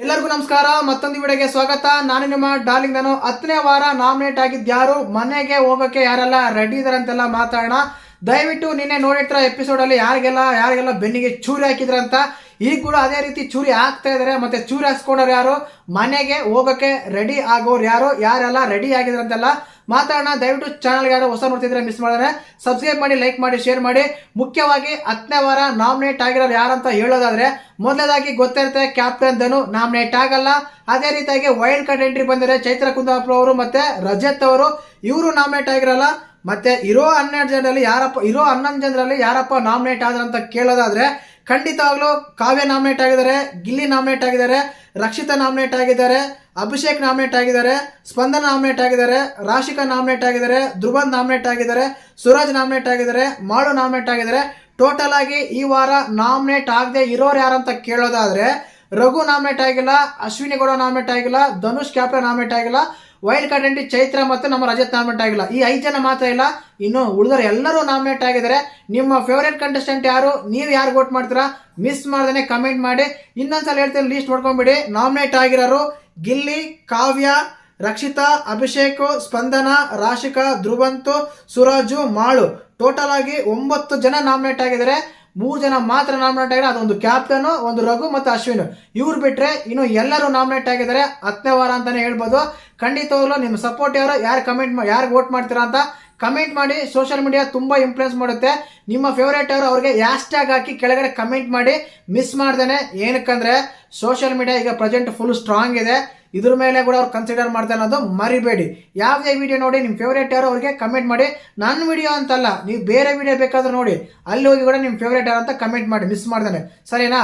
ಎಲ್ಲರಿಗೂ ನಮಸ್ಕಾರ, ಮತ್ತೊಂದು ವಿಡಿಯೋಗೆ ಸ್ವಾಗತ. ನಾನು ನಿಮ್ಮ ಡಾರ್ಲಿಂಗ್ ನಾನು. ಹತ್ತನೇ ವಾರ ನಾಮಿನೇಟ್ ಆಗಿದ್ಯಾರು ಮನೆಗೆ ಹೋಗೋಕೆ ಯಾರೆಲ್ಲ ರೆಡಿ ಇದಾರೆ ಅಂತೆಲ್ಲ ಮಾತಾಡೋಣ. ದಯವಿಟ್ಟು ನಿನ್ನೆ ನೋಡಿಟ್ರ ಎಪಿಸೋಡಲ್ಲಿ ಯಾರಿಗೆಲ್ಲ ಯಾರಿಗೆಲ್ಲ ಬೆನ್ನಿಗೆ ಚೂರಿ ಹಾಕಿದ್ರಂತ. ಈಗ ಕೂಡ ಅದೇ ರೀತಿ ಚೂರಿ ಹಾಕ್ತಾ ಇದಾರೆ. ಮತ್ತೆ ಚೂರಿ ಹಾಕ್ಸ್ಕೊಂಡವ್ರು ಯಾರು? ಮನೆಗೆ ಹೋಗಕ್ಕೆ ರೆಡಿ ಆಗೋರು ಯಾರು? ಯಾರೆಲ್ಲ ರೆಡಿ ಆಗಿದ್ರಂತೆಲ್ಲ ಮಾತಾಡೋಣ. ದಯವಿಟ್ಟು ಚಾನಲ್ ಯಾರು ಹೊಸ ನೋಡ್ತಿದ್ರೆ ಮಿಸ್ ಮಾಡಿದ್ರೆ ಸಬ್ಸ್ಕ್ರೈಬ್ ಮಾಡಿ ಲೈಕ್ ಮಾಡಿ ಶೇರ್ ಮಾಡಿ. ಮುಖ್ಯವಾಗಿ ಹತ್ತನೇ ವಾರ ನಾಮಿನೇಟ್ ಆಗಿರೋರು ಯಾರಂತ ಹೇಳೋದಾದ್ರೆ, ಮೊದಲನೇದಾಗಿ ಗೊತ್ತಿರುತ್ತೆ ಕ್ಯಾಪ್ಟನ್ ಧನು ನಾಮಿನೇಟ್ ಆಗಲ್ಲ. ಅದೇ ರೀತಿಯಾಗಿ ವೈಲ್ಡ್ ಕಾರ್ಡ್ ಎಂಟ್ರಿ ಬಂದರೆ ಚೈತ್ರ ಕುಂದಾಪುರ ಅವರು ಮತ್ತೆ ರಜತ್ ಅವರು. ಇವರು ನಾಮಿನೇಟ್ ಆಗಿರಲ್ಲ. ಮತ್ತೆ ಇರೋ ಹನ್ನೆರಡು ಜನರಲ್ಲಿ ಯಾರಪ್ಪ, ಇರೋ ಹನ್ನೊಂದು ಜನರಲ್ಲಿ ಯಾರಪ್ಪ ನಾಮಿನೇಟ್ ಆದ್ರಂತ ಕೇಳೋದಾದ್ರೆ ಖಂಡಿತವಾಗ್ಲೂ ಕಾವ್ಯ ನಾಮಿನೇಟ್ ಆಗಿದ್ದಾರೆ, ಗಿಲ್ಲಿ ನಾಮಿನೇಟ್ ಆಗಿದ್ದಾರೆ, ರಕ್ಷಿತಾ ನಾಮಿನೇಟ್ ಆಗಿದ್ದಾರೆ, ಅಭಿಷೇಕ್ ನಾಮಿನೇಟ್ ಆಗಿದ್ದಾರೆ, ಸ್ಪಂದನ ನಾಮಿನೇಟ್ ಆಗಿದ್ದಾರೆ, ರಾಶಿಕಾ ನಾಮಿನೇಟ್ ಆಗಿದ್ದಾರೆ, ಧ್ರುವನ್ ನಾಮಿನೇಟ್ ಆಗಿದ್ದಾರೆ, ಸುರಾಜ್ ನಾಮಿನೇಟ್ ಆಗಿದ್ದಾರೆ, ಮಾಳು ನಾಮಿನೇಟ್ ಆಗಿದ್ದಾರೆ. ಟೋಟಲ್ ಆಗಿ ಈ ವಾರ ನಾಮಿನೇಟ್ ಆಗದೆ ಇರೋರು ಯಾರಂತ ಕೇಳೋದಾದ್ರೆ, ರಘು ನಾಮಿನೇಟ್ ಆಗಿಲ್ಲ, ಅಶ್ವಿನಿ ಗೌಡ ನಾಮಿನೇಟ್ ಆಗಿಲ್ಲ, ಧನುಷ್ ಕ್ಯಾಪ್ಟನ್ ನಾಮಿನೇಟ್ ಆಗಿಲ್ಲ ವೈಲ್ಡ್ ಕಾರ್ಡ್ ಎಂಟ್ರಿ ಚೈತ್ರ ಮತ್ತು ನಮ್ಮ ರಜತ್ ನಾಮಿನೇಟ್ ಆಗಿಲ್ಲ. ಈ ಐದು ಜನ ಮಾತ್ರ ಇಲ್ಲ. ಇನ್ನು ಉಳಿದವರು ಎಲ್ಲರೂ ನಾಮಿನೇಟ್ ಆಗಿದ್ದಾರೆ. ನಿಮ್ಮ ಫೇವರೇಟ್ ಕಂಟೆಸ್ಟೆಂಟ್ ಯಾರು? ನೀವು ಯಾರು ವೋಟ್ ಮಾಡ್ತೀರಾ? ಮಿಸ್ ಮಾಡ್ದೇನೆ ಕಮೆಂಟ್ ಮಾಡಿ. ಇನ್ನೊಂದ್ಸಲ ಹೇಳ್ತೀನಿ ಲೀಸ್ಟ್ ನೋಡ್ಕೊಂಬಿಡಿ. ನಾಮಿನೇಟ್ ಆಗಿರೋರು ಗಿಲ್ಲಿ, ಕಾವ್ಯ, ರಕ್ಷಿತಾ, ಅಭಿಷೇಕ್, ಸ್ಪಂದನ, ರಾಶಿಕಾ, ಧ್ರುವಂತು, ಸುರಾಜು, ಮಾಳು. ಟೋಟಲ್ ಆಗಿ ಒಂಬತ್ತು ಜನ ನಾಮಿನೇಟ್ ಆಗಿದ್ದಾರೆ. ಮೂರು ಜನ ಮಾತ್ರ ನಾಮಿನೇಟ್ ಆಗಿದ್ದಾರೆ ಅದೊಂದು ಕ್ಯಾಪ್ಟನ್ ಒಂದು ರಘು ಮತ್ತು ಅಶ್ವಿನ್. ಇವ್ರು ಬಿಟ್ರೆ ಇನ್ನು ಎಲ್ಲರೂ ನಾಮಿನೇಟ್ ಆಗಿದ್ದಾರೆ. ಹತ್ತನೇ ವಾರ ಅಂತಾನೆ ಹೇಳ್ಬೋದು. ಖಂಡಿತವಾಗ್ಲೂ ನಿಮ್ಮ ಸಪೋರ್ಟ್ ಯಾರು ಯಾರು ಕಮೆಂಟ್ ಯಾರು ವೋಟ್ ಮಾಡ್ತೀರಾ ಅಂತ ಕಮೆಂಟ್ ಮಾಡಿ. ಸೋಷಿಯಲ್ ಮೀಡಿಯಾ ತುಂಬ ಇನ್ಫ್ಲುಯೆನ್ಸ್ ಮಾಡುತ್ತೆ. ನಿಮ್ಮ ಫೇವ್ರೇಟ್ ಅವರು ಅವ್ರಿಗೆ ಟ್ಯಾಗ್ ಹಾಕಿ ಕೆಳಗಡೆ ಕಮೆಂಟ್ ಮಾಡಿ. ಮಿಸ್ ಮಾಡ್ದೇನೆ. ಏನಕ್ಕಂದ್ರೆ ಸೋಷಿಯಲ್ ಮೀಡಿಯಾ ಈಗ ಪ್ರೆಸೆಂಟ್ ಫುಲ್ ಸ್ಟ್ರಾಂಗ್ ಇದೆ. ಇದ್ರ ಮೇಲೆ ಕೂಡ ಅವ್ರು ಕನ್ಸಿಡರ್ ಮಾಡ್ತಾ ಅನ್ನೋದು ಮರಿಬೇಡಿ. ಯಾವುದೇ ವಿಡಿಯೋ ನೋಡಿ ನಿಮ್ಮ ಫೇವ್ರೇಟ್ ಯಾರು ಅವ್ರಿಗೆ ಕಮೆಂಟ್ ಮಾಡಿ. ನನ್ನ ವಿಡಿಯೋ ಅಂತಲ್ಲ, ನೀವು ಬೇರೆ ವಿಡಿಯೋ ಬೇಕಾದ್ರೂ ನೋಡಿ. ಅಲ್ಲಿ ಹೋಗಿ ಕೂಡ ನಿಮ್ಮ ಫೇವ್ರೇಟ್ ಯಾರು ಅಂತ ಕಮೆಂಟ್ ಮಾಡಿ ಮಿಸ್ ಮಾಡ್ದೇನೆ ಸರಿನಾ?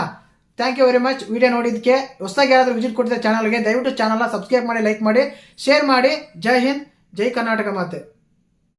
Thank you very much video ನೋಡಿದ್ದಕ್ಕೆ ಹೊಸದಾಗಿ ಯಾರಾದರೂ ವಿಸಿಟ್ ಕೊಡ್ತಾರೆ ಚಾನಲ್ಗೆ ದಯವಿಟ್ಟು ಚಾನಲ್ನ ಸಬ್ಸ್ಕ್ರೈಬ್ ಮಾಡಿ ಲೈಕ್ ಮಾಡಿ ಶೇರ್ ಮಾಡಿ. ಜೈ ಹಿಂದ್, ಜೈ ಕರ್ನಾಟಕ ಮಾತೆ.